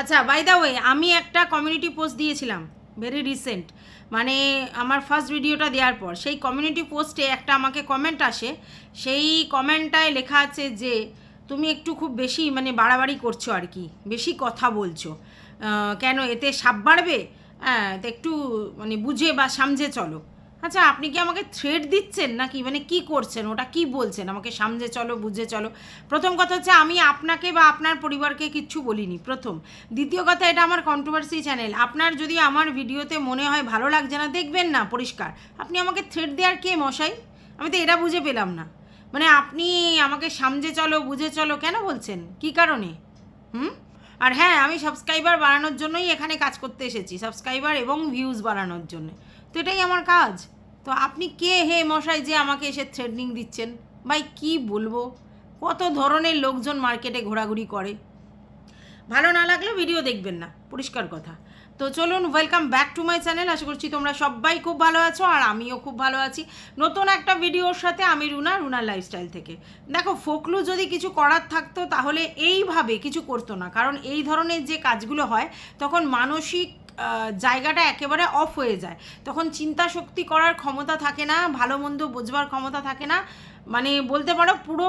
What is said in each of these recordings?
আচ্ছা by the way আমি একটা কমিউনিটি পোস্ট দিয়েছিলাম ভেরি রিসেন্ট মানে আমার ফার্স্ট ভিডিওটা দেওয়ার পর, সেই কমিউনিটি পোস্টে একটা আমাকে কমেন্ট আসে, সেই কমেন্টটায় লেখা আছে যে, তুমি একটু খুব বেশি মানে বাড়াবাড়ি করছ আর কি, বেশি কথা বলছো কেন এতে সাপ বাড়বে? হ্যাঁ একটু মানে বুঝে বা সামঝে চলো। আচ্ছা আপনি কি আমাকে থ্রেড দিচ্ছেন নাকি? মানে কি করছেন? ওটা কি বলছেন? আমাকে সামঝে চলো, বুঝে চলো। প্রথম কথা হচ্ছে, আমি আপনাকে বা আপনার পরিবারকে কিচ্ছু বলিনি, প্রথম। দ্বিতীয় কথা, এটা আমার কন্ট্রোভার্সি চ্যানেল আপনার যদি আমার ভিডিওতে মনে হয় ভালো লাগছে না, দেখবেন না, পরিষ্কার। আপনি আমাকে থ্রেড দেওয়ার কে মশাই? আমি তো এটা বুঝে পেলাম না। মানে আপনি আমাকে সামঝে চলো, বুঝে চলো কেন বলছেন? কি কারণে? হুম? আর হ্যাঁ আমি সাবস্ক্রাইবার বাড়ানোর জন্যই এখানে কাজ করতে এসেছি। সাবস্ক্রাইবার এবং ভিউজ বাড়ানোর জন্য। তো এটাই আমার কাজ। তো আপনি কে হে মশাই যে আমাকে এসে থ্রেডনিং দিচ্ছেন? ভাই, কি বলব? কত ধরনের লোকজন মার্কেটে ঘোরাঘুরি করে। ভালো না লাগলে ভিডিও দেখবেন না। পরিষ্কার কথা। তো চলুন welcome back to my channel আশা করছি তোমরা সবাই খুব ভালো আছো আর আমিও খুব ভালো আছি। নতুন একটা ভিডিওর সাথে আমি রুনা, রুনার লাইফস্টাইল থেকে। দেখো, ফোকলু যদি কিছু করার থাকতো তাহলে এইভাবে কিছু করতো না। কারণ এই ধরনের যে কাজগুলো হয়, তখন মানসিক জায়গাটা একেবারে অফ হয়ে যায়। তখন চিন্তা শক্তি করার ক্ষমতা থাকে না, ভালো মন্দ বোঝবার ক্ষমতা থাকে না। মানে বলতে পারো পুরো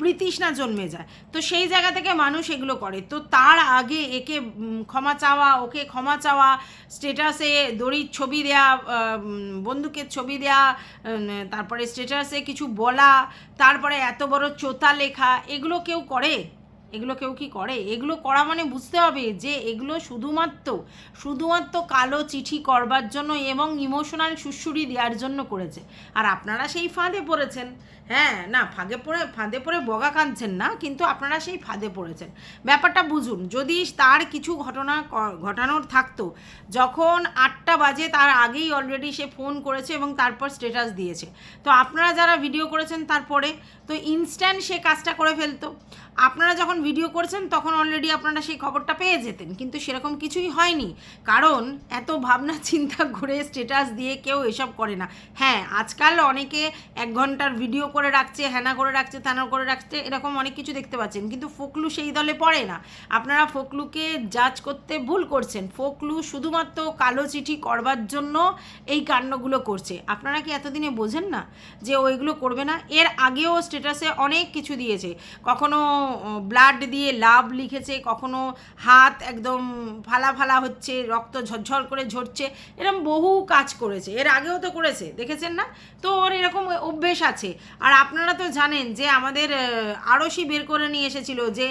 বৃতৃষ্ণা জন্মে যায়। তো সেই জায়গা থেকে মানুষ এগুলো করে। তো তার আগে একে ক্ষমা চাওয়া, ওকে ক্ষমা চাওয়া স্টেটাসে দড়ির ছবি দেয়া বন্দুকের ছবি দেয়া তারপরে স্টেটাসে কিছু বলা, তারপরে এত বড় চোতা লেখা, এগুলো কেউ করে? এগুলো কেউ কি করে? এগুলো করা মানে বুঝতে হবে যে এগুলো শুধুমাত্র শুধুমাত্র কালো চিঠি করবার জন্য এবং ইমোশনাল সুশুরি দেওয়ার জন্য করেছে। আর আপনারা সেই ফাঁদে পড়েছেন। হ্যাঁ না, ফাঁদে পড়ে ফাঁদে পড়ে বগা কাঁদছেন না, কিন্তু আপনারা সেই ফাঁদে পড়েছেন। ব্যাপারটা বুঝুন, যদি তার কিছু ঘটনা ঘটানোর থাকতো, যখন আটটা বাজে তার আগেই অলরেডি সে ফোন করেছে এবং তারপর স্টেটাস দিয়েছে। তো আপনারা যারা ভিডিও করেছেন তারপরে, তো ইনস্ট্যান্ট সে কাজটা করে ফেলতো। আপনারা যখন ভিডিও করছেন, তখন অলরেডি আপনারা সেই খবরটা পেয়ে যেতেন, কিন্তু সেরকম কিছুই হয়নি। কারণ, এত ভাবনা চিন্তা করে স্টেটাস দিয়ে কেউ এসব করে না। হ্যাঁ আজকাল অনেকে এক ঘণ্টার ভিডিও করে রাখছে হ্যানা করে রাখছে ত্যানা করে রাখছে, এরকম অনেক কিছু দেখতে পাচ্ছেন। কিন্তু ফোকলু সেই দলে পড়ে না। আপনারা ফোকলুকে জাজ করতে ভুল করছেন। ফোকলু শুধুমাত্র কালো চিঠি করবার জন্য এই কাণ্ডগুলো করছে। আপনারা কি এতদিনে বোঝেন না যে ওইগুলো করবে না? এর আগেও স্টেটাসে অনেক কিছু দিয়েছে। কখনো ব্লাড দিয়ে লাভ লিখেছে, কখনো হাত একদম ফালা ফালা হচ্ছে, রক্ত ঝরঝর করে ঝরছে এরকম বহু কাজ করেছে। এর আগেও তো করেছে, দেখেছেন না? তো ওর এরকম অভ্যেস আছে। আর আপনারা তো জানেন যে আমাদের আড়সি বের করে নিয়ে এসেছিল যে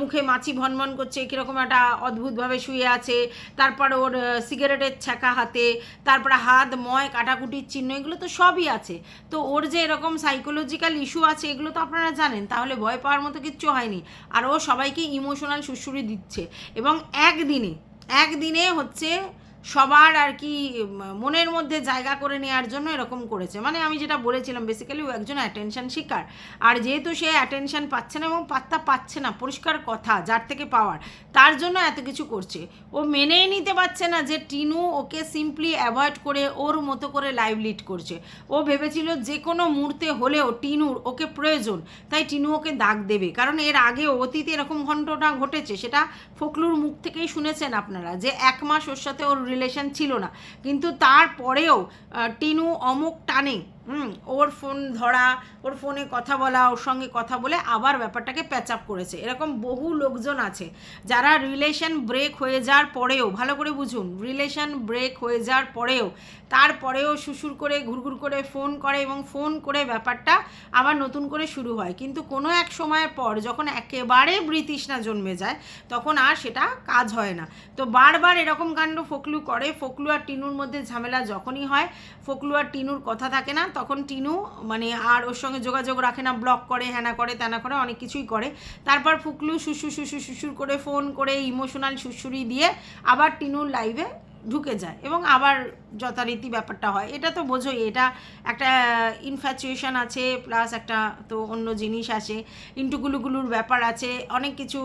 মুখে মাছি ভনভন করছে, কীরকম একটা অদ্ভুতভাবে শুয়ে আছে, তারপর ওর সিগারেটের ছ্যাঁকা হাতে, তারপরে হাত, ময়, কাটাকুটির চিহ্ন, এগুলো তো সবই আছে। তো ওর যে এরকম সাইকোলজিক্যাল ইস্যু আছে, এগুলো তো আপনারা জানেন, তাহলে ভয় পাওয়ার মতো কিচ্ছু হয়নি। আর ও সবাইকে ইমোশনাল সুশুরি দিচ্ছে। এবং একদিনে একদিনে হচ্ছে সবার আর কি মনের মধ্যে জায়গা করে নেওয়ার জন্য এরকম করেছে। মানে আমি যেটা বলেছিলাম বেসিক্যালি ও একজন অ্যাটেনশন শিকার আর যেহেতু সে অ্যাটেনশন পাচ্ছে না এবং পাত্তা পাচ্ছে না, পরিষ্কার কথা, যার থেকে পাওয়ার তার জন্য এত কিছু করছে। ও মেনেই নিতে পারছে না যে টিনু ওকে সিম্পলি অ্যাভয়েড করে ওর মতো করে লাইভ লিড করছে। ও ভেবেছিল যে কোনো মুহূর্তে হলেও টিনুর ওকে প্রয়োজন, তাই টিনু ওকে দাগ দেবে। কারণ এর আগেও অতীতে এরকম ঘটনা ঘটেছে, সেটা ফকলুর মুখ থেকেই শুনেছেন আপনারা, যে এক মাস ওর সাথে ওর রিলেশন ছিল না। কিন্তু তারপরেও টিনু অমুক টানে। হুম, ওর ফোন ধরা, ওর ফোনে কথা বলা, ওর সঙ্গে কথা বলে আবার ব্যাপারটাকে প্যাচ আপ করেছে। এরকম বহু লোকজন আছে, যারা রিলেশন ব্রেক হয়ে যাওয়ার পরেও, ভালো করে বুঝুন রিলেশন ব্রেক হয়ে যাওয়ার পরেও, তারপরেও সুসুর করে, ঘুরঘুর করে ফোন করে এবং ফোন করে ব্যাপারটা আবার নতুন করে শুরু হয়। কিন্তু কোনো এক সময়ের পর যখন একেবারে বৃতৃষ্ণা জন্মে যায়, তখন আর সেটা কাজ হয় না। তো বারবার এরকম কাণ্ড ফকলু করে। ফকলু আর টিনুর মধ্যে ঝামেলা যখনই হয়, ফকলু আর টিনুর কথা থাকে না তখন টিনু মানে আর ওর সঙ্গে যোগাযোগ রাখে না ব্লক করে হ্যানা করে ত্যানা করে, অনেক কিছুই করে। তারপর ফুকলু শুশু শুশু শুশুর করে ফোন করে ইমোশনাল সুসুরি দিয়ে আবার টিনুর লাইভে ঢুকে যায় এবং আবার যথারীতি ব্যাপারটা হয়। এটা তো বোঝোই, এটা একটা ইনফ্যাচুয়েশন আছে প্লাস একটা তো অন্য জিনিস আছে ইন্টুগুলুগুলুর ব্যাপার আছে, অনেক কিছু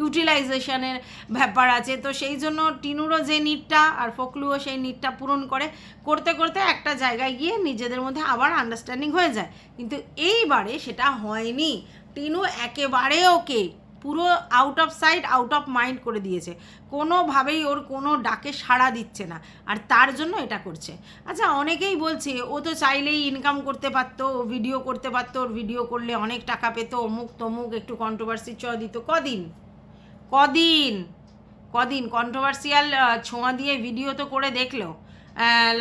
ইউটিলাইজেশনের ব্যাপার আছে। তো সেই জন্য টিনুরও যে নিটটা আর ফকলুও সেই নিটটা পূরণ করে, করতে করতে একটা জায়গায় গিয়ে নিজেদের মধ্যে আবার আন্ডারস্ট্যান্ডিং হয়ে যায়। কিন্তু এইবারে সেটা হয়নি। টিনু একেবারে ওকে পুরো out of sight out of mind করে দিয়েছে। কোনোভাবেই ওর কোনো ডাকে সাড়া দিচ্ছে না আর তার জন্য এটা করছে। আচ্ছা অনেকেই বলছে, ও তো চাইলেই ইনকাম করতে পারতো ও ভিডিও করতে পারতো ওর ভিডিও করলে অনেক টাকা পেতো, অমুক, তমুক, একটু কন্ট্রোভার্সি চ, দিত, কদিন? কদিন কদিন কন্ট্রোভার্সিয়াল ছোঁয়া দিয়ে ভিডিও তো করে দেখল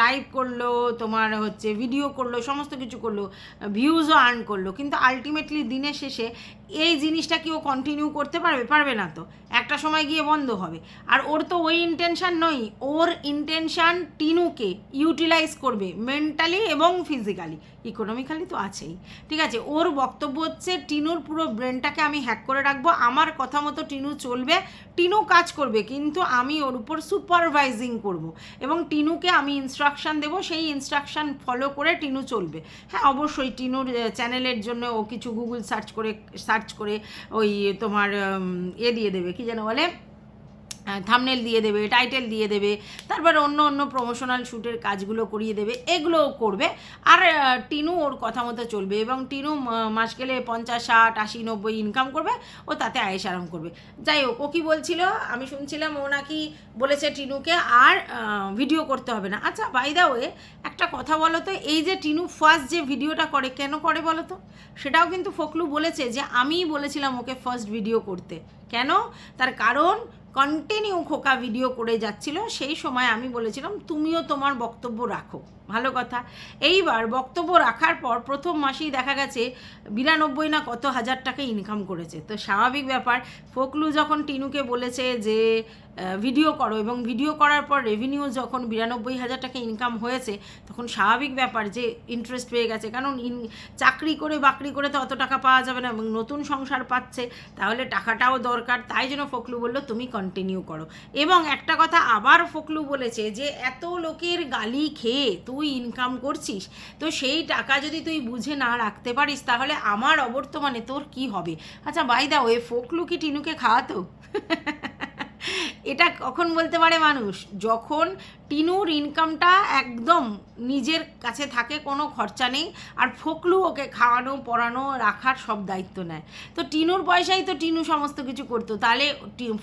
লাইভ করল, তোমার হচ্ছে ভিডিও করল, সমস্ত কিছু করল ভিউজও আর্ন করল, কিন্তু আলটিমেটলি দিনের শেষে এই জিনিসটা কি ও কন্টিনিউ করতে পারবে? পারবে না তো। একটা সময় গিয়ে বন্ধ হবে। আর ওর তো ওই ইন্টেনশান নয়, ওর ইন্টেনশান টিনুকে ইউটিলাইজ করবে মেন্টালি এবং ফিজিক্যালি ইকোনমিক্যালি তো আছেই। ঠিক আছে, ওর বক্তব্য হচ্ছে, টিনুর পুরো ব্রেনটাকে আমি হ্যাক করে রাখব। আমার কথা মতো টিনু চলবে, টিনু কাজ করবে, কিন্তু আমি ওর উপর সুপারভাইজিং করব। এবং টিনুকে আমি ইনস্ট্রাকশান দেবো, সেই ইনস্ট্রাকশান ফলো করে টিনু চলবে। হ্যাঁ অবশ্যই টিনুর চ্যানেলের জন্য ও কিছু গুগল সার্চ করে সার্চ করে ওই তোমার এ দিয়ে দেবে, কি যেন বলে? থামনেল দিয়ে দেবে টাইটেল দিয়ে দেবে, তারপর অন্য অন্য প্রমোশনাল শ্যুটের কাজগুলো করিয়ে দেবে, এগুলোও করবে। আর টিনু ওর কথা মতো চলবে এবং টিনু মাস গেলে পঞ্চাশ, ষাট, আশি, নব্বই ইনকাম করবে, ও তাতে আয়েস আরাম করবে। যাই হোক, ও কী বলছিল? আমি শুনছিলাম ও নাকি বলেছে টিনুকে, আর ভিডিও করতে হবে না। আচ্ছা বাই দা ওয়ে একটা কথা বলো তো, এই যে টিনু ফার্স্ট যে ভিডিওটা করে, কেন করে বলো তো? সেটাও কিন্তু ফকলু বলেছে যে, আমিই বলেছিলাম ওকে ফার্স্ট ভিডিও করতে। কেন? তার কারণ কন্টিনিউ খোকা ভিডিও করে যাচ্ছিল, সেই সময় আমি বলেছিলাম, তুমিও তোমার বক্তব্য রাখো। ভালো কথা। এইবার বক্তব্য রাখার পর প্রথম মাসেই দেখা গেছে, বিরানব্বই না কত হাজার টাকা ইনকাম করেছে। তো স্বাভাবিক ব্যাপার, ফোকলু যখন টিনুকে বলেছে যে ভিডিও করো এবং ভিডিও করার পর রেভিনিউ যখন বিরানব্বই হাজার টাকা ইনকাম হয়েছে, তখন স্বাভাবিক ব্যাপার যে ইন্টারেস্ট পেয়ে গেছে। কারণ ইন, চাকরি করে বাকরি করে তো অত টাকা পাওয়া যাবে না এবং নতুন সংসার পাচ্ছে, তাহলে টাকাটাও দরকার। তাই জন্য ফকলু বলল, তুমি কন্টিনিউ করো। এবং একটা কথা আবার ফকলু বলেছে যে, এত লোকের গালি খেয়ে তুই ইনকাম করছিস, তো সেই টাকা যদি তুই বুঝে না রাখতে পারিস, তাহলে আমার অবর্তমানে তোর কি হবে? আচ্ছা বাই দা ওয়ে ফকলু কি টিনুকে খাওয়াতো? এটা কখন বলতে পারে মানুষ? যখন টিনুর ইনকামটা একদম নিজের কাছে থাকে, কোনো খরচা নেই, আর ফকলু ওকে খাওয়ানো, পড়ানো, রাখার সব দায়িত্ব নেয়। তো টিনুর পয়সাই তো টিনু সমস্ত কিছু করতো। তাহলে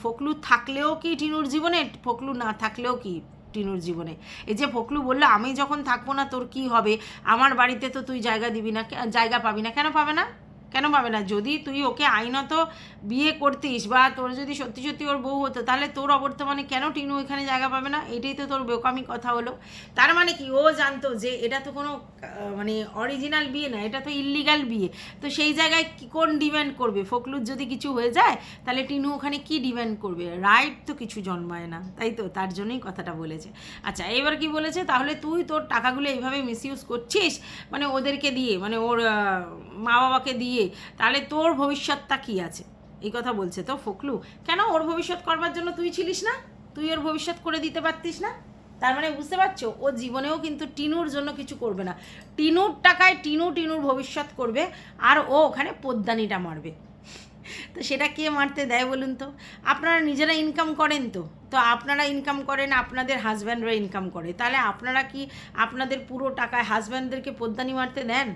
ফকলু থাকলেও কি টিনুর জীবনে? ফকলু না থাকলেও কি টিনুর জীবনে? এই যে ফকলু বলল, আমি যখন থাকব না তোর কি হবে? আমার বাড়িতে তো তুই জায়গা দিবি না জায়গা পাবি না। কেন পাবে না? কেন পাবে না? যদি তুই ওকে আইনত বিয়ে করতিস বা তোর যদি সত্যি সত্যি ওর বউ হতো, তাহলে তোর অবর্তমানে কেন টিনু এখানে জায়গা পাবে না? এটাই তো তোর বোকামি কথা হলো। তার মানে কি? ও জানতো যে এটা তো কোনো মানে অরিজিনাল বিয়ে না, এটা তো ইল্লিগাল বিয়ে। তো সেই জায়গায় কি, কোন ডিমান্ড করবে? ফকলুর যদি কিছু হয়ে যায়, তাহলে টিনু ওখানে কি ডিমান্ড করবে? রাইট তো কিছু জন্মায় না, তাই তো? তার জন্যই কথাটা বলেছে। আচ্ছা এবার কি বলেছে? তাহলে তুই তোর টাকাগুলো এইভাবে মিসইউজ করছিস? মানে ওদেরকে দিয়ে মানে ওর মা বাবাকে দিয়ে তাহলে তোর ভবিষ্যৎটা কি আছে? এই কথা বলছে তো ফকলু। কেন ওর ভবিষ্যৎ করবার জন্য তুই ছিলিস না? তুই ওর ভবিষ্যৎ করে দিতে পারতিস না? তার মানে বুঝতে পারছ? ও জীবনেও কিন্তু টিনুর জন্য কিছু করবে না। টিনুর টাকায় টিনু টিনুর ভবিষ্যৎ করবে, আর ও ওখানে পদ্দানিটা মারবে। তো সেটা কে মারতে দেয় বলুন তো? আপনারা নিজেরা ইনকাম করেন তো। তো আপনারা ইনকাম করেন, আপনাদের হাজব্যান্ডরা ইনকাম করে। তাহলে আপনারা কি আপনাদের পুরো টাকায় হাজব্যান্ডদেরকে পদ্দানি মারতে দেন?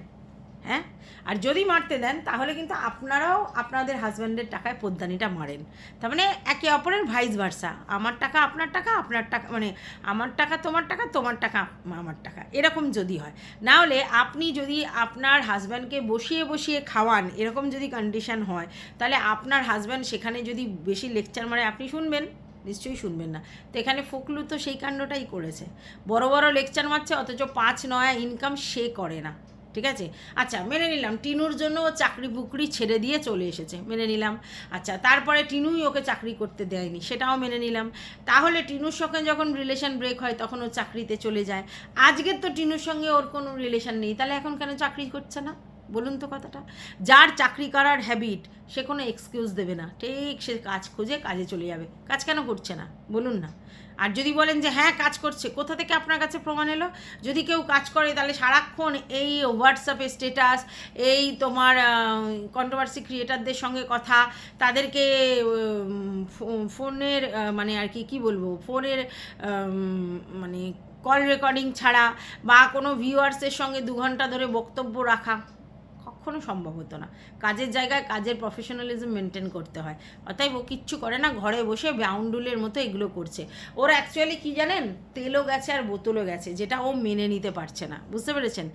হ্যাঁ? আর যদি মারতে দেন, তাহলে কিন্তু আপনারাও আপনাদের হাজব্যান্ডের টাকায় পদ্দানিটা মারেন। তার মানে একে অপরের ভাইস ভার্সা আমার টাকা আপনার টাকা আপনার টাকা মানে আমার টাকা তোমার টাকা তোমার টাকা আমার টাকা। এরকম যদি হয়। না হলে আপনি যদি আপনার হাজব্যান্ডকে বসিয়ে বসিয়ে খাওয়ান, এরকম যদি কন্ডিশন হয়, তাহলে আপনার হাজব্যান্ড সেখানে যদি বেশি লেকচার মারে, আপনি শুনবেন? নিশ্চয়ই শুনবেন না। তো এখানে ফকলু তো সেই কাণ্ডটাই করেছে। বড় বড় লেকচার মারছে, অথচ পাঁচ, নয়া ইনকাম সে করে না। ঠিক আছে? আচ্ছা মেনে নিলাম। টিনুর জন্য ও চাকরি বুকরি ছেড়ে দিয়ে চলে এসেছে। মেনে নিলাম। আচ্ছা তারপরে টিনুই ওকে চাকরি করতে দেয়নি, সেটাও মেনে নিলাম। তাহলে টিনুর সঙ্গে যখন রিলেশন ব্রেক হয়, তখন ও চাকরিতে চলে যায়। আজকের তো টিনুর সঙ্গে ওর কোনো রিলেশন নেই। তাহলে এখন কেন চাকরি করছে না? বলুন তো কথাটা। যার চাকরি করার হ্যাবিট সে কোনো এক্সকিউজ দেবে না। ঠিক, সে কাজ খুঁজে কাজে চলে যাবে। কাজ কেন করছে না? বলুন না। আর যদি বলেন যে হ্যাঁ কাজ করছে। কোথা থেকে আপনার কাছে প্রমাণ এলো? যদি কেউ কাজ করে, তাহলে সারাক্ষণ এই হোয়াটসঅ্যাপে স্টেটাস এই তোমার কন্ট্রোভার্সি ক্রিয়েটারদের সঙ্গে কথা, তাদেরকে ফোনের মানে আর কি, কী বলব? ফোনের মানে কল রেকর্ডিং ছাড়া বা কোনো ভিউয়ার্সের সঙ্গে দু ঘণ্টা ধরে বক্তব্য রাখা। কখনো সম্ভব হতো না। কাজের জায়গায় কাজের প্রফেশনালিজম মেনটেন করতে হয়। অতএব ও কিচ্ছু করে না, ঘরে বসে বাউন্ডুলের মতো এগুলো করছে। ওর অ্যাকচুয়ালি কি জানেন? তেলও গেছে আর বোতলও গেছে, যেটা ও মেনে নিতে পারছে না। বুঝতে পেরেছেন?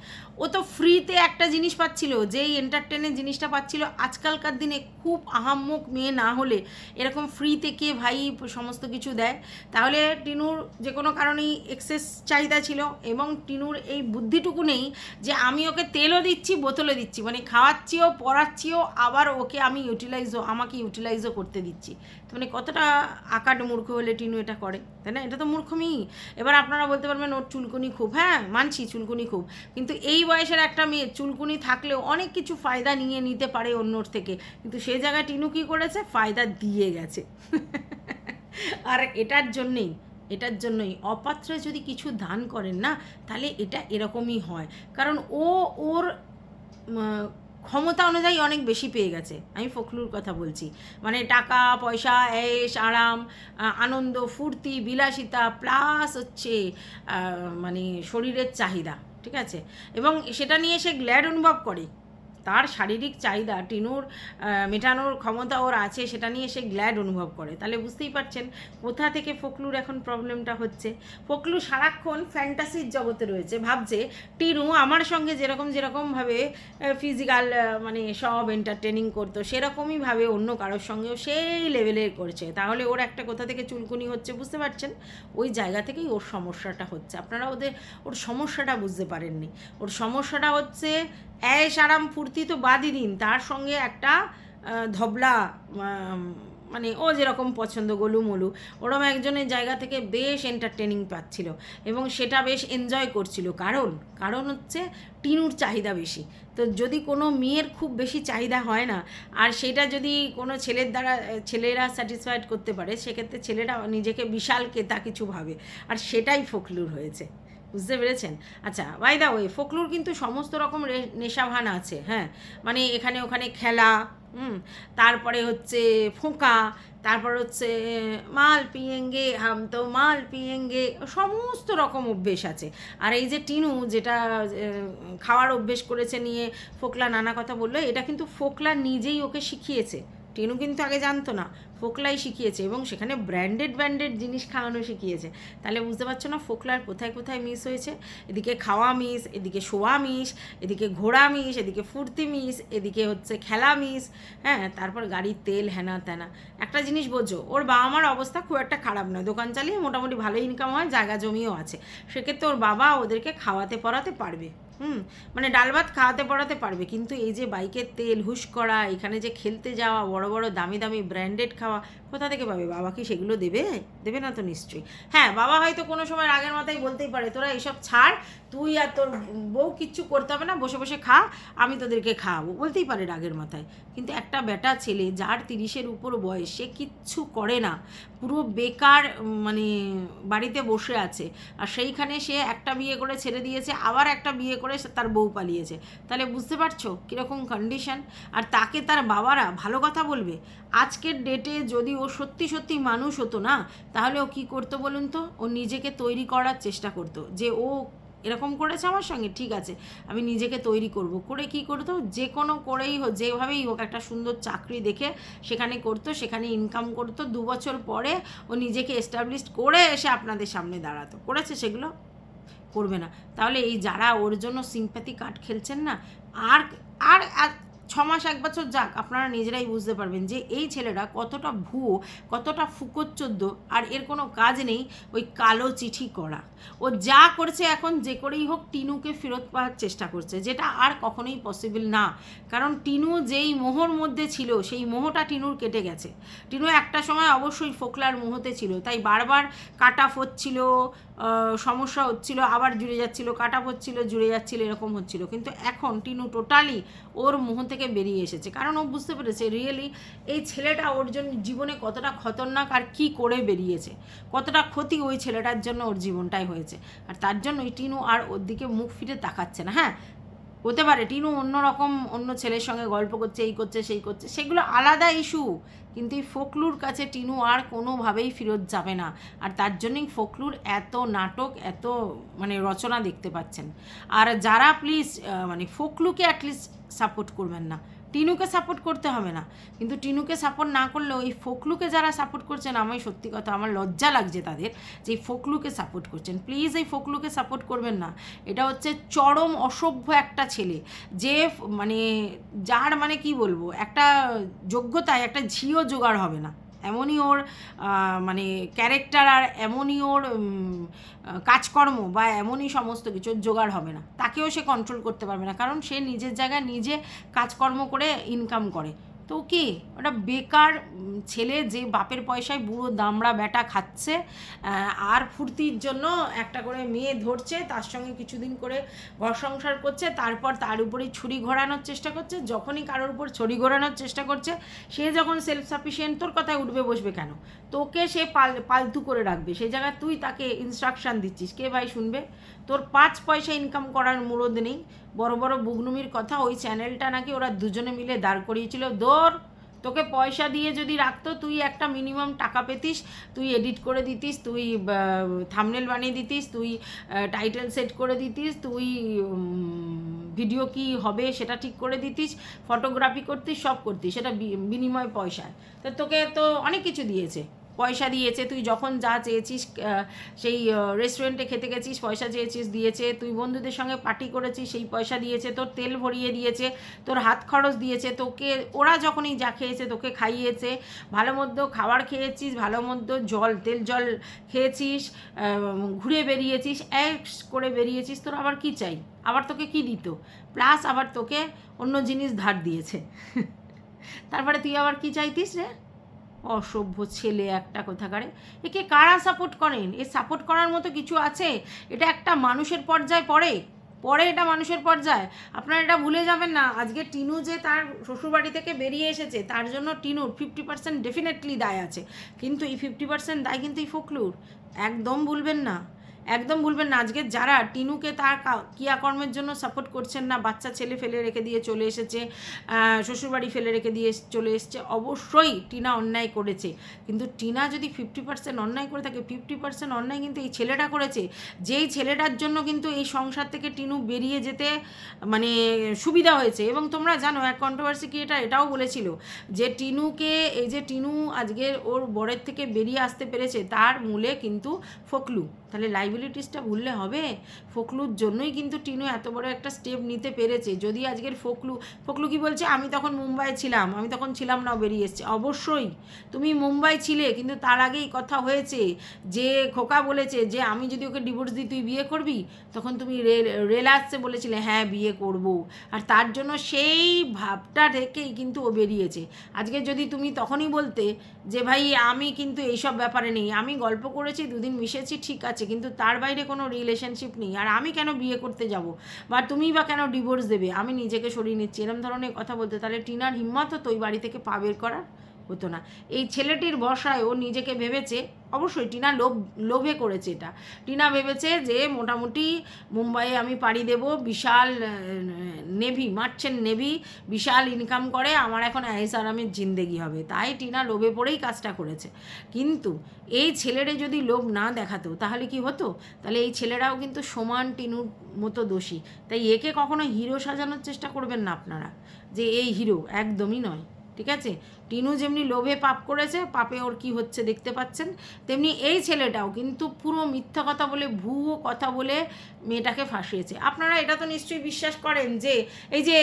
ও তো ফ্রিতে একটা জিনিস পাচ্ছিল, যেই এন্টারটেনের জিনিসটা পাচ্ছিল, আজকালকার দিনে খুব আহাম্মক মেয়ে না হলে এরকম ফ্রিতে কে ভাই সমস্ত কিছু দেয়? তাহলে টিনুর যে কোনো কারণেই এক্সেস চাহিদা ছিল এবং টিনুর এই বুদ্ধিটুকু নেই যে আমি ওকে তেলও দিচ্ছি, বোতলও দিচ্ছি। মানে খাওয়াচ্ছিও, পড়াচ্ছিও, আবার ওকে আমি ইউটিলাইজও আমাকে ইউটিলাইজও করতে দিচ্ছি। তো মানে কতটা আকাট মূর্খ হলে টিনু এটা করে, তাই না? এটা তো মূর্খমি এবার আপনারা বলতে পারবেন, ওর চুলকুনি খুব হ্যাঁ মানছি চুলকুনি খুব। কিন্তু এই বয়সের একটা মেয়ে, চুলকুনি থাকলেও অনেক কিছু ফায়দা নিয়ে নিতে পারে অন্যর থেকে। কিন্তু সেই জায়গায় টিনু কী করেছে? ফায়দা দিয়ে গেছে। আর এটার জন্যেই, এটার জন্যই অপাত্রে যদি কিছু দান করেন না, তাহলে এটা এরকমই হয়। কারণ ও, ওর ক্ষমতা অনুযায়ী অনেক বেশি পেয়ে গেছে। আমি ফখলুর কথা বলছি। মানে টাকা, পয়সা, এস, আরাম আনন্দ, ফুর্তি, বিলাসিতা প্লাস হচ্ছে মানে শরীরের চাহিদা, ঠিক আছে? এবং সেটা নিয়ে সে গ্ল্যাড অনুভব করে। তার শারীরিক চাহিদা টিনুর মেটানোর ক্ষমতা ওর আছে, সেটা নিয়ে সে গ্ল্যাড অনুভব করে। তাহলে বুঝতেই পারছেন কোথা থেকে ফকলুর এখন প্রবলেমটা হচ্ছে। ফকলু সারাক্ষণ ফ্যান্টাসির জগতে রয়েছে, ভাবছে, টিনু আমার সঙ্গে যেরকম যেরকমভাবে ফিজিক্যাল মানে সব এন্টারটেনিং করতো সেরকমইভাবে অন্য কারোর সঙ্গেও সেই লেভেলের করছে। তাহলে ওর একটা কোথা থেকে চুলকুনি হচ্ছে বুঝতে পারছেন? ওই জায়গা থেকেই ওর সমস্যাটা হচ্ছে। আপনারা ওদের, ওর সমস্যাটা বুঝতে পারেননি। ওর সমস্যাটা হচ্ছে, অ্যাশ আরাম ফুর্তি তো বাদই দিন। তার সঙ্গে একটা ধবলা মানে ও যেরকম পছন্দ গোলু মোলু ওরম একজনের জায়গা থেকে বেশ এন্টারটেনিং পাচ্ছিল এবং সেটা বেশ এনজয় করছিল। কারণ কারণ হচ্ছে টিনুর চাহিদা বেশি। তো যদি কোনো মেয়ের খুব বেশি চাহিদা হয় না, আর সেটা যদি কোনো ছেলের দ্বারা, ছেলেরা স্যাটিসফাইড করতে পারে, সেক্ষেত্রে ছেলেরা নিজেকে বিশাল কেতা কিছু ভাবে। আর সেটাই ফখলুর হয়েছে। বুঝতে পেরেছেন? আচ্ছা বাই দা ওয়ে ফকলুর কিন্তু সমস্ত রকম নেশাভান আছে হ্যাঁ? মানে এখানে ওখানে খেলা, হুম? তারপরে হচ্ছে ফোঁকা, তারপর হচ্ছে মাল পিয়েঙ্গে, হাম তো মাল পিয়েঙ্গে, সমস্ত রকম অভ্যেস আছে। আর এই যে টিনু যেটা খাওয়ার অভ্যেস করেছে নিয়ে ফোকলা নানা কথা বলল, এটা কিন্তু ফোকলা নিজেই ওকে শিখিয়েছে। টিনু কিন্তু আগে জানতো না, ফোকলাই শিখিয়েছে এবং সেখানে ব্র্যান্ডেড ব্র্যান্ডেড জিনিস খাওয়ানো শিখিয়েছে। তাহলে বুঝতে পারছ না ফোকলার কোথায় কোথায় মিস হয়েছে? এদিকে খাওয়া মিস এদিকে শোয়া মিস এদিকে ঘোড়া মিস এদিকে ফুর্তি মিস এদিকে হচ্ছে খেলা মিস হ্যাঁ তারপর গাড়ির তেল হ্যানা ত্যানা একটা জিনিস বোঝো, ওর বাবা মার অবস্থা খুব একটা খারাপ নয়। দোকান চালিয়ে মোটামুটি ভালো ইনকাম হয়, জায়গা জমিও আছে। সেক্ষেত্রে ওর বাবা ওদেরকে খাওয়াতে, পড়াতে পারবে। হুম মানে ডাল ভাত খাওয়াতে পড়াতে পারবে, কিন্তু এই যে বাইকের তেল, হুশ করা, এখানে যে খেলতে যাওয়া, বড় বড় দামি দামি ব্র্যান্ডেড খাওয়া কোথা থেকে পাবে? বাবা কি সেগুলো দেবে? দেবে না তো নিশ্চয়ই। হ্যাঁ বাবা হয়তো কোনো সময় আগের মাথায় বলতেই পারে, তোরা এসব ছাড়, তুই আর তোর বউ কিচ্ছু করতে হবে না, বসে বসে খা, আমি তোদেরকে খাওয়াবো। বলতেই পারে রাগের মাথায়। কিন্তু একটা বেটা ছেলে যার তিরিশের উপর বয়স, সে কিচ্ছু করে না। পুরো বেকার মানে বাড়িতে বসে আছে। আর সেইখানে সে একটা বিয়ে করে ছেড়ে দিয়েছে, আবার একটা বিয়ে করে তার বউ পালিয়েছে। তাহলে বুঝতে পারছ কীরকম কন্ডিশন আর তাকে তার বাবারা ভালো কথা বলবে? আজকের ডেটে যদি ও সত্যি সত্যি মানুষ হতো না, তাহলে ও কী করতো বলুন তো? ও নিজেকে তৈরি করার চেষ্টা করতো। যে ও এরকম করেছে আমার সঙ্গে, ঠিক আছে, আমি নিজেকে তৈরি করব। করে কি করতো? যে কোনো করেই হোক, যেভাবেই হোক, একটা সুন্দর চাকরি দেখে সেখানে করতো, সেখানে ইনকাম করতো। দু বছর পরে ও নিজেকে এস্টাবলিশ করে এসে আপনাদের সামনে দাঁড়াতো। করেছে সেগুলো? করবে না। তাহলে এই যারা ওর জন্য সিম্প্যাথি কার্ড খেলছেন না আর আর মাস এক বছর যাক আপনারা নিজেরাই বুঝতে পারবেন যে এই ছেলেরা কতটা ভুয়ো কতটা ফুকোচ্চোদ্দ আর এর কোনো কাজ নেই ওই কালো চিঠি করা। ও যা করছে এখন যে করেই হোক টিনুকে ফেরত পাওয়ার চেষ্টা করছে যেটা আর কখনোই পসিবল না। কারণ টিনু যেই মোহর মধ্যে ছিল সেই মোহটা টিনুর কেটে গেছে। টিনু একটা সময় অবশ্যই ফোকলার মোহতে ছিল তাই বারবার কাটা হচ্ছিল আহ, সমস্যা হচ্ছিল, আবার জুড়ে যাচ্ছিল কাটা হচ্ছিল, জুড়ে যাচ্ছিল, এরকম হচ্ছিল। কিন্তু এখন টিনু টোটালি ওর মোহ থেকে বেরিয়ে এসেছে। কারণ ও বুঝতে পেরেছে রিয়েলি এই ছেলেটা ওর জন্য জীবনে কতটা খতরনাক আর কি করে বেরিয়েছে। কতটা ক্ষতি ওই ছেলেটার জন্য ওর জীবনটাই হয়েছে। আর তার জন্য ওই টিনু আর ওর দিকে মুখ ফিরে তাকাচ্ছে না। হ্যাঁ হতে পারে। টিনু অন্যরকম, অন্য ছেলের সঙ্গে গল্প করছে, এই করছে, সেই করছে, সেগুলো আলাদা ইস্যু কিন্তু এই ফোকলুর কাছে টিনু আর কোনোভাবেই ফেরত যাবে না। আর তার জন্যই ফোকলুর এত নাটক, এত মানে রচনা দেখতে পাচ্ছেন। আর যারা প্লিজ মানে ফোকলুকে অ্যাটলিস্ট সাপোর্ট করবেন না। টিনুকে সাপোর্ট করতে হবে না। কিন্তু টিনুকে সাপোর্ট না করলেও এই ফোকলুকে যারা সাপোর্ট করছেন আমি সত্যি কথা আমার লজ্জা লাগছে তাদের যে এই ফোকলুকে সাপোর্ট করছেন। প্লিজ এই ফোকলুকে সাপোর্ট করবেন না। এটা হচ্ছে চরম অসভ্য একটা ছেলে যে মানে যার মানে কি বলব? একটা যোগ্যতায়, একটা ঝিও জোগাড় হবে না। এমনই ওর মানে ক্যারেক্টার আর এমনই ওর কাজকর্ম বা এমনই সমস্ত কিছু জোগাড় হবে না। তাকেও সে কন্ট্রোল করতে পারবে না। কারণ সে নিজের জায়গায় নিজে কাজকর্ম করে ইনকাম করে। তো কি, ওটা বেকার ছেলে যে বাপের পয়সায় বুড়ো দামড়া ব্যাটা খাচ্ছে আর ফুর্তির জন্য একটা করে মেয়ে ধরছে, তার সঙ্গে কিছুদিন করে ঘর সংসার করছে, তারপর তার উপরেই ছুরি ঘোরানোর চেষ্টা করছে, যখনই কারোর উপর ছড়ি ঘোরানোর চেষ্টা করছে, সে যখন সেলফ সাফিসিয়েন্ট তোর কথায় উঠবে বসবে কেন? তোকে সে পাল, পালতু করে রাখবে, সেই জায়গায় তুই তাকে ইনস্ট্রাকশন দিচ্ছিস, কে ভাই শুনবে? তোর পাঁচ পয়সা ইনকাম করার মুরদ নেই বড় বড় বুগনুমির কথা ওই চ্যানেলটা নাকি ওরা দুজনে মিলে দাঁড় করিয়েছিল। দোর তোকে পয়সা দিয়ে যদি রাখতো, তুই একটা মিনিমাম টাকা পেতিস, তুই এডিট করে দিতিস, তুই থামনেল বানিয়ে দিতিস, তুই টাইটেল সেট করে দিতিস, তুই ভিডিও কি হবে সেটা ঠিক করে দিতিস, ফটোগ্রাফি করতিস, সব করতিস, সেটা বিনিময় পয়সায়। তো তোকে তো অনেক কিছু দিয়েছে। পয়সা দিয়েছে, তুই যখন যা চেয়েছিস সেই রেস্টুরেন্টে খেতে গেছিস, পয়সা চেয়েছিস, দিয়েছে, তুই বন্ধুদের সঙ্গে পার্টি করেছিস, সেই পয়সা দিয়েছে, তোর তেল ভরিয়ে দিয়েছে, তোর হাত খরচ দিয়েছে, তোকে, ওরা যখনই যা খেয়েছে, তোকে খাইয়েছে, ভালো মন্দ খাবার খেয়েছিস, ভালো মন্দ জল, তেল জল খেয়েছিস ঘুরে বেরিয়েছিস, এক করে বেরিয়েছিস, তোর আবার কি চাই? আবার তোকে কি দিত? প্লাস আবার তোকে অন্য জিনিস ধার দিয়েছে। তারপরে তুই আবার কি চাইতিস রে? অসভ্য ছেলে একটা কোথাকারে। একে কারা সাপোর্ট করেন? এ সাপোর্ট করার মতো কিছু আছে? এটা একটা মানুষের পর্যায়ে পড়ে? পরে এটা মানুষের পর্যায়ে? আপনারা এটা ভুলে যাবেন না। আজকে টিনু যে তার শ্বশুরবাড়ি থেকে বেরিয়ে এসেছে, তার জন্য টিনুর ফিফটি পার্সেন্ট ডেফিনেটলি দায় আছে। কিন্তু এই ফিফটি পার্সেন্ট দায় কিন্তু এই ফকলুর। একদম ভুলবেন না। একদম ভুলবেন না। আজকে যারা টিনুকে তার ক্রিয়াকর্মের জন্য সাপোর্ট করছেন না, বাচ্চা, ছেলে ফেলে রেখে দিয়ে চলে এসেছে শ্বশুরবাড়ি ফেলে রেখে দিয়ে চলে এসেছে, অবশ্যই টিনা অন্যায় করেছে। কিন্তু টিনা যদি ফিফটি পার্সেন্ট অন্যায় করে থাকে ফিফটি পার্সেন্ট অন্যায় কিন্তু এই ছেলেটা করেছে। যেই ছেলেটার জন্য কিন্তু এই সংসার থেকে টিনু বেরিয়ে যেতে মানে সুবিধা হয়েছে। এবং তোমরা জানো, এক কন্ট্রোভার্সি ক্রিয়েটার এটাও বলেছিল যে টিনুকে, এই যে টিনু আজকে ওর বরের থেকে বেরিয়ে আসতে পেরেছে, তার মূলে কিন্তু ফকলু। তাহলে লাইবিলিটিসটা ভুললে হবে? ফকলুর জন্যই কিন্তু টিনু এত বড় একটা স্টেপ নিতে পেরেছে। যদি আজকের ফকলু ফকলু কি বলছে? আমি তখন মুম্বাই ছিলাম। আমি তখন ছিলাম না বেরিয়ে এসছে। অবশ্যই। তুমি মুম্বাই ছিলে, কিন্তু তার আগেই কথা হয়েছে যে, খোকা বলেছে যে, আমি যদি ওকে ডিভোর্স দিই, তুই বিয়ে করবি? তখন তুমি রেল আসছে বলেছিলে হ্যাঁ বিয়ে করব। আর তার জন্য সেই ভাবটা থেকেই কিন্তু ও বেরিয়েছে। আজকে যদি তুমি তখনই বলতে যে, ভাই, আমি কিন্তু এইসব ব্যাপারে নেই। আমি গল্প করেছি, দুদিন মিশেছি, ঠিক আছে। কিন্তু তার বাইরে কোনো রিলেশনশিপ নেই। আর আমি কেন বিয়ে করতে যাব? বা তুমি বা কেন ডিভোর্স দেবে? আমি নিজেকে সরিয়ে নিচ্ছি। এরম ধরনের কথা বলতে তাহলে টিনার হিম্মত তো ওই বাড়ি থেকে পা বের করার? হতো না। এই ছেলেটির বসায় ও নিজেকে ভেবেছে, অবশ্যই টিনা লোভ, লোভে করেছে এটা। টিনা ভেবেছে যে মোটামুটি মুম্বাইয়ে আমি পাড়ি দেব, বিশাল নেভি মার্চেন্ট নেভি, বিশাল ইনকাম করে, আমার এখন আইস আরামের জিন্দেগি হবে। তাই টিনা লোভে পড়েই কাজটা করেছে। কিন্তু এই ছেলেরে যদি লোভ না দেখাতো, তাহলে কি হতো? তাহলে এই ছেলেরাও কিন্তু সমান টিনুর মতো দোষী। তাই একে কখনো হিরো সাজানোর চেষ্টা করবেন না আপনারা। যে এই হিরো, একদমই নয়। ঠিক আছে? টিনু যেমনি লোভে পাপ করেছে, পাপে ওর কি হচ্ছে দেখতে পাচ্ছেন? তেমনি এই ছেলেটাও কিন্তু পুরো মিথ্যা কথা বলে, ভুয়ো কথা বলে মেয়েটাকে ফাঁসিয়েছে। আপনারা এটা তো নিশ্চয়ই বিশ্বাস করেন যে, এই যে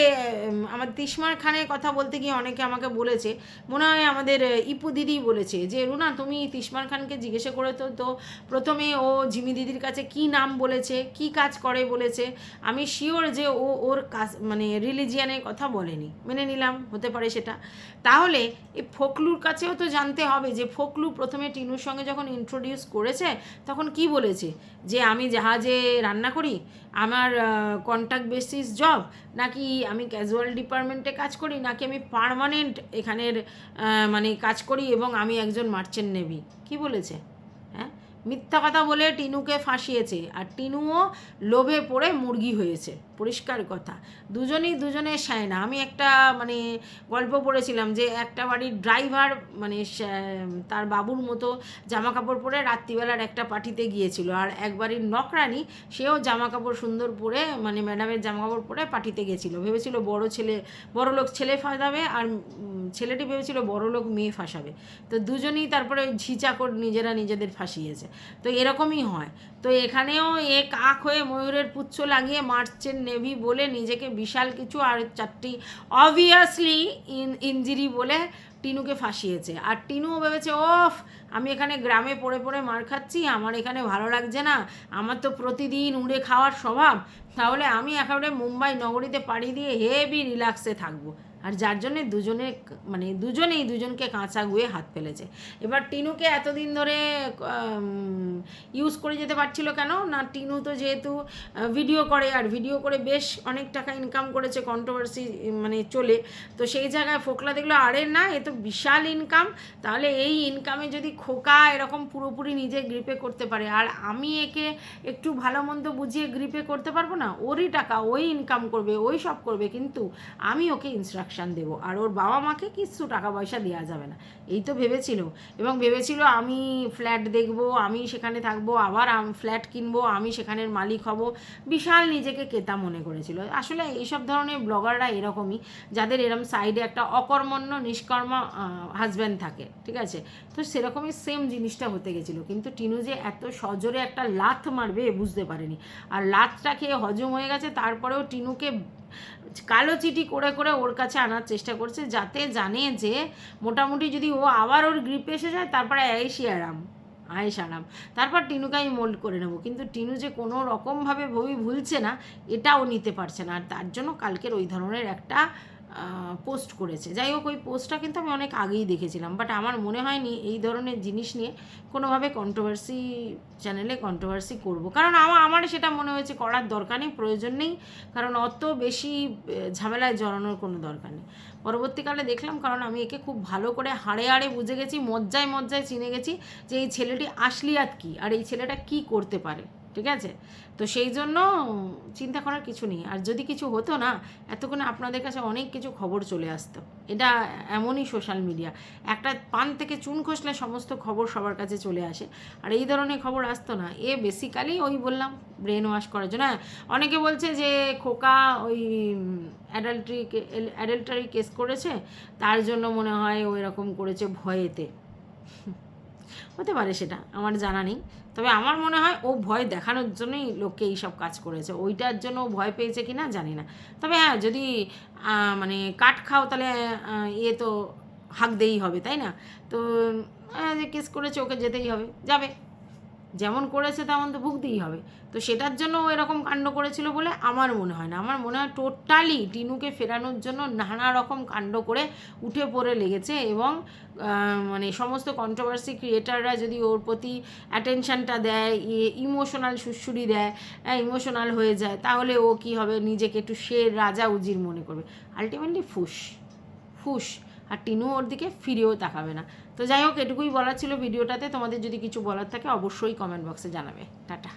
আমার তিসমার খানের কথা বলতে গিয়ে অনেকে আমাকে বলেছে, মনে হয় আমাদের ইপু দিদি বলেছে যে, রুনা, তুমি তিসমার খানকে জিজ্ঞেস করে তো তো প্রথমে ও ঝিমি দিদির কাছে কি নাম বলেছে, কি কাজ করে বলেছে? আমি শিওর যে ও ওর কাজ মানে রিলিজিয়ানের কথা বলেনি। মেনে নিলাম, হতে পারে সেটা। তাহলে এই ফকলুর কাছেও তো জানতে হবে যে ফকলু প্রথমে টিনুর সঙ্গে যখন ইন্ট্রোডিউস করেছে, তখন কি বলেছে? যে আমি জাহাজে রান্না করি, আমার কন্ট্যাক্ট বেসিস জব নাকি আমি ক্যাজুয়াল ডিপার্টমেন্টে কাজ করি, নাকি আমি পার্মানেন্ট এখানের মানে কাজ করি এবং আমি একজন মার্চেন্ট নেভি কি বলেছে? হ্যাঁ? মিথ্যা কথা বলে টিনুকে ফাঁসিয়েছে, আর টিনুও লোভে পড়ে মুরগি হয়েছে। পরিষ্কার কথা। দুজনেই দুজনে সায় না আমি একটা মানে গল্প পড়েছিলাম যে একটা বাড়ির ড্রাইভার মানে তার বাবুর মতো জামা কাপড় পরে রাত্রিবেলার একটা পার্টিতে গিয়েছিল। আর এক বাড়ির নকরানি, সেও জামা কাপড় সুন্দর পরে মানে ম্যাডামের জামা কাপড় পরে পার্টিতে গেছিল ভেবেছিল বড় ছেলে, বড় লোক ছেলে ফাঁসাবে আর ছেলেটি ভেবেছিল বড় লোক মেয়ে ফাঁসাবে। তো দুজনেই তারপরে ঝিচাকর নিজেরা নিজেদের ফাঁসিয়েছে। তো এরকমই হয়। তো এখানেও এ কাক হয়ে ময়ূরের পুচ্ছ লাগিয়ে মার্চেন্ট নেভি বলে নিজেকে বিশাল কিছু আর চারটি অবভিয়াসলি ইন ইঞ্জিরি বলে টিনুকে ফাঁসিয়েছে। আর টিনুও ভেবেছে, ওফ আমি এখানে গ্রামে পড়ে পড়ে মার খাচ্ছি, আমার এখানে ভালো লাগছে না, আমার তো প্রতিদিন উড়ে খাওয়ার স্বভাব। তাহলে আমি একেবারে মুম্বাই নগরীতে পাড়ি দিয়ে হেভি রিল্যাক্সে থাকব। আর যার জন্যে দুজনে মানে দুজনেই দুজনকে কাঁচা গুয়ে হাত ফেলেছে। এবার টিনুকে এতদিন ধরে ইউজ করে যেতে পারছিল কেন? না, টিনু তো যেহেতু ভিডিও করে, আর ভিডিও করে বেশ অনেক টাকা ইনকাম করেছে কন্ট্রোভার্সি মানে চলে। তো সেই জায়গায় ফোকলা দেখল, আরে না, এ তো বিশাল ইনকাম তাহলে এই ইনকামে যদি খোকা এরকম পুরোপুরি নিজে গ্রিপে করতে পারে। আর আমি একে একটু ভালো মন্দ বুঝিয়ে গ্রিপে করতে পারব না, ওরই টাকা, ওই ইনকাম করবে, ওই সব করবে, কিন্তু আমি ওকে ইনস্ট্রাকশান দেবো। আর ওর বাবা মাকে কিছু টাকা পয়সা দেওয়া যাবে না। এই তো ভেবেছিল। এবং ভেবেছিল আমি ফ্ল্যাট দেখব, আমি সেখানে থাকব, আবার ফ্ল্যাট কিনবো, আমি সেখানের মালিক হব। বিশাল নিজেকে কেতা মনে করেছিল। আসলে এইসব ধরনের ব্লগাররা এরকমই, যাদের এরম সাইডে একটা অকর্মণ্য, নিষ্কর্ম হাজব্যান্ড থাকে, ঠিক আছে? তো সেরকমই সেম জিনিসটা হতে গেছিল। কিন্তু টিনু যে এত সজোরে একটা লাথ মারবে বুঝতে পারেনি। আর লাথটা খেয়ে হজম হয়ে গেছে, তারপরেও টিনুকে কালো চিঠি করে করে ওর কাছে আনার চেষ্টা করছে, যাতে জানে যে মোটামুটি যদি ও আবার ওর গ্রিপে এসে যায়, তারপরে আয়েসি আরাম আয়েস আরাম। তারপর টিনুকে আমি মোল্ড করে নেব। কিন্তু টিনু যে কোনো রকমভাবে ভবি ভুলছে না এটাও নিতে পারছে না। আর তার জন্য কালকের ওই ধরনের একটা পোস্ট করেছে। যাই হোক, ওই পোস্টটা কিন্তু আমি অনেক আগেই দেখেছিলাম বাট আমার মনে হয়নি এই ধরনের জিনিস নিয়ে কোনোভাবে কন্ট্রোভার্সি চ্যানেলে কন্ট্রোভার্সি করব। কারণ আমার আমার সেটা মনে হয়েছে করার দরকার নেই, প্রয়োজন নেই, কারণ অত বেশি ঝামেলায় জড়ানোর কোনো দরকার নেই। পরবর্তীকালে দেখলাম, কারণ আমি একে খুব ভালো করে হাড়ে হাড়ে বুঝে গেছি, মজ্জায় মজ্জায় চিনে গেছি যে এই ছেলেটি আসলিয়াত কী, আর এই ছেলেটা কি করতে পারে। ঠিক আছে? তো সেই জন্য চিন্তা করার কিছু নেই। আর যদি কিছু হতো না, এতক্ষণে আপনাদের কাছে অনেক কিছু খবর চলে আসতো। এটা এমনই সোশ্যাল মিডিয়া একটা পান থেকে চুন খসলে সমস্ত খবর সবার কাছে চলে আসে। আর এই ধরনের খবর আসতো না। এ বেসিক্যালি ওই বললাম ব্রেন ওয়াশ করার জন্য। হ্যাঁ অনেকে বলছে যে খোকা ওই অ্যাডাল্ট্রি অ্যাডাল্টারি কেস করেছে, তার জন্য মনে হয় ও এরকম করেছে ভয়েতে। হতে পারে সেটা, আমার জানা নেই। তবে আমার মনে হয় ও ভয় দেখানোর জন্যই লোককে এই সব কাজ করেছে। ওইটার জন্য ও ভয় পেয়েছে কি না জানি না। তবে হ্যাঁ যদি মানে কাঠ খাও তাহলে ইয়ে তো হাঁক দেই হবে, তাই না? তো কেস করেছে ওকে যেতেই হবে, যাবে। যেমন করেছে তেমন তো ভুগতেই হবে। তো সেটার জন্য ও এরকম কাণ্ড করেছিল বলে আমার মনে হয় না। আমার মনে হয় টোটালি টিনুকে ফেরানোর জন্য নানা রকম কাণ্ড করে উঠে পড়ে লেগেছে এবং মানে সমস্ত কন্ট্রোভার্সি ক্রিয়েটাররা যদি ওর প্রতি অ্যাটেনশনটা দেয় ইমোশনাল সুশ্রুরি দেয় ইমোশনাল হয়ে যায়, তাহলে ও কি হবে? নিজেকে একটু শের রাজা উজির মনে করবে। আলটিমেটলি ফুস ফুস। আর টিনু ওর দিকে ফিরেও তাকাবে না। তো যাই হোক, এটুকুই বলার ছিল ভিডিওটাতে। তোমাদের যদি কিছু বলার থাকে, অবশ্যই কমেন্ট বক্সে জানাবে। টাটা।